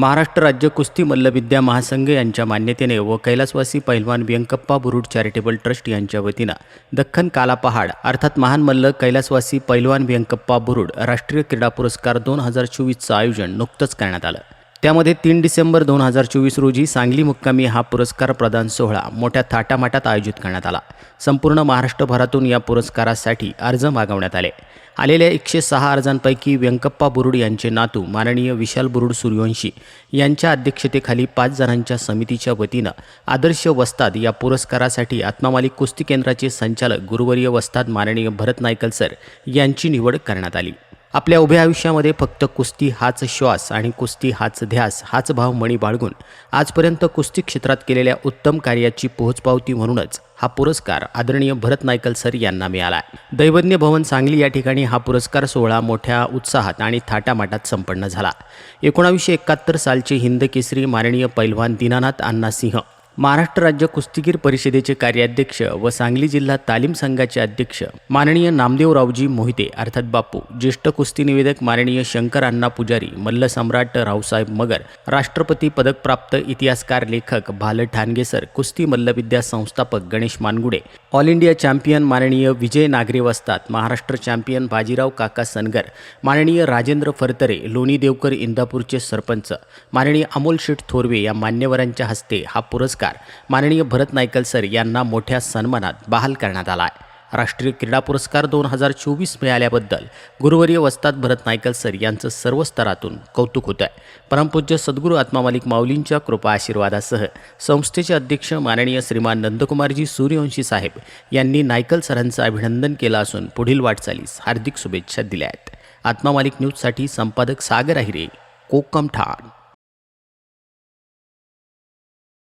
महाराष्ट्र राज्य कुस्ती मल्लविद्या महासंघ यांच्या मान्यतेने व कैलासवासी पैलवान व्यंकप्पा बुरुड चॅरिटेबल ट्रस्ट यांच्या वतीनं दख्खन काला पहाड अर्थात महान मल्ल कैलासवासी पैलवान व्यंकप्पा बुरुड राष्ट्रीय क्रीडा पुरस्कार दोन हजार चोवीसचं आयोजन नुकतंच करण्यात आलं. त्यामध्ये तीन डिसेंबर दोन हजार चोवीस रोजी सांगली मुक्कामी हा पुरस्कार प्रदान सोहळा मोठ्या थाटामाटात आयोजित करण्यात आला. संपूर्ण महाराष्ट्रभरातून या पुरस्कारासाठी अर्ज मागवण्यात आले. आलेल्या एकशे सहा अर्जांपैकी व्यंकप्पा बुरुड यांचे नातू माननीय विशाल बुरुड सूर्यवंशी यांच्या अध्यक्षतेखाली पाच जणांच्या समितीच्या वतीनं आदर्श वस्ताद या पुरस्कारासाठी आत्मामालिक कुस्ती केंद्राचे संचालक गुरुवर्य वस्ताद माननीय भरत नायकल सर यांची निवड करण्यात आली. आपल्या उभ्या आयुष्यामध्ये फक्त कुस्ती हाच श्वास आणि कुस्ती हाच ध्यास हाच भाव मणी बाळगून आजपर्यंत कुस्ती क्षेत्रात केलेल्या उत्तम कार्याची पोहोचपावती म्हणूनच हा पुरस्कार आदरणीय भरत नायकल सर यांना मिळाला. दैवज्ञ भवन सांगली या ठिकाणी हा पुरस्कार सोहळा मोठ्या उत्साहात आणि थाटामाटात संपन्न झाला. एकोणावीसशे एकाहत्तर सालचे हिंद केसरी माननीय पैलवान दीनानाथ अण्णासिंह महाराष्ट्र राज्य कुस्तीगीर परिषदेचे कार्याध्यक्ष व सांगली जिल्हा तालीम संघाचे अध्यक्ष माननीय नामदेवरावजी मोहिते अर्थात बापू ज्येष्ठ कुस्ती निवेदक माननीय शंकर अण्णा पुजारी मल्ल सम्राट रावसाहेब मगर राष्ट्रपती पदकप्राप्त इतिहासकार लेखक भाल ठाणगेसर कुस्ती मल्लविद्या संस्थापक Ganesh Mangude all India champion माननीय विजय नागरे वस्तात महाराष्ट्र चॅम्पियन बाजीराव काका सनगर माननीय राजेंद्र फरतरे लोणी देवकर इंदापूरचे सरपंच माननीय अमोल शेठ थोरवे या मान्यवरांच्या हस्ते हा पुरस्कार माननीय भरत नायकल सर यांना मोठ्या सन्मानात बहाल करण्यात आला आहे राष्ट्रीय क्रीडा पुरस्कार दोन हजार चोवीस मिळाल्याबद्दल गुरुवर्य वस्ताद भरत नायकल सर यांचं सर्व स्तरातून कौतुक होतं आहे परमपूज्य सद्गुरू आत्मामालिक माऊलींच्या कृपा आशीर्वादासह संस्थेचे अध्यक्ष माननीय श्रीमान नंदकुमारजी सूर्यवंशी साहेब यांनी नायकल सरांचं अभिनंदन केलं असून पुढील वाटचालीस हार्दिक शुभेच्छा दिल्या आहेत. आत्मामालिक न्यूजसाठी संपादक सागर अहिरे कोकम ठाण.